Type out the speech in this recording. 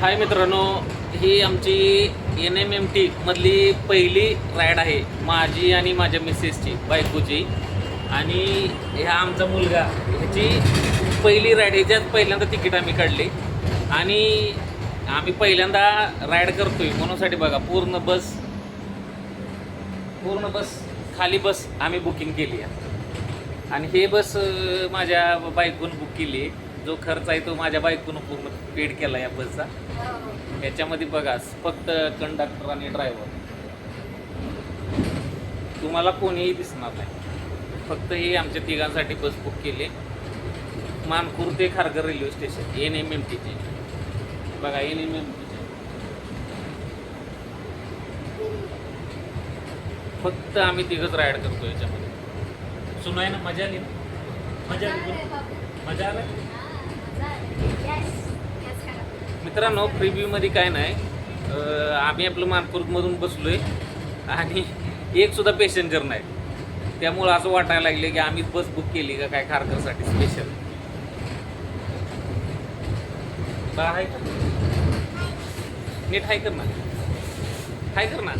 हाय मित्रांनो ही आमची N M M T मधली पहिली राईड आहे माझी आणि माझ्या मिसेसची बायकोची. आणि ह्या आमचा मुलगा ह्याची पहिली राईड ह्याच्यात पहिल्यांदा तिकीट आम्ही काढली. आणि आम्ही पहिल्यांदा राईड करतोय म्हणूनसाठी बघा पूर्ण बस पूर्ण बस खाली बस आम्ही बुकिंग केली आहे. आणि हे बस माझ्या बायकोनं बुक केली आहे. जो खर्च आहे तो माझ्या बायकोनं पूर्ण पेड केला या बसचा याच्यामध्ये बघा फक्त कंडक्टर आणि ड्रायव्हर तुम्हाला कोणीही दिसणार नाही. फक्त हे आमच्या तिघांसाठी बस बुक केली. मानपूर ते Kharghar railway station N M M टीचे बघा एन एम एम टीचे फक्त आम्ही तिघंच राईड करतो याच्यामध्ये. सुनाय ना मजा आली ना? मजा आली? मजा आली? मित्रांनो प्रिव्ह्यूमध्ये काय नाही. आम्ही आपलं मानपूरमधून आहे आणि एक सुद्धा पॅसेंजर नाही. त्यामुळं असं वाटायला लागले की आम्ही बस बुक केली का काय खारकरसाठी स्पेशल आहे का? नीट हाय कर ना. हाय कर ना.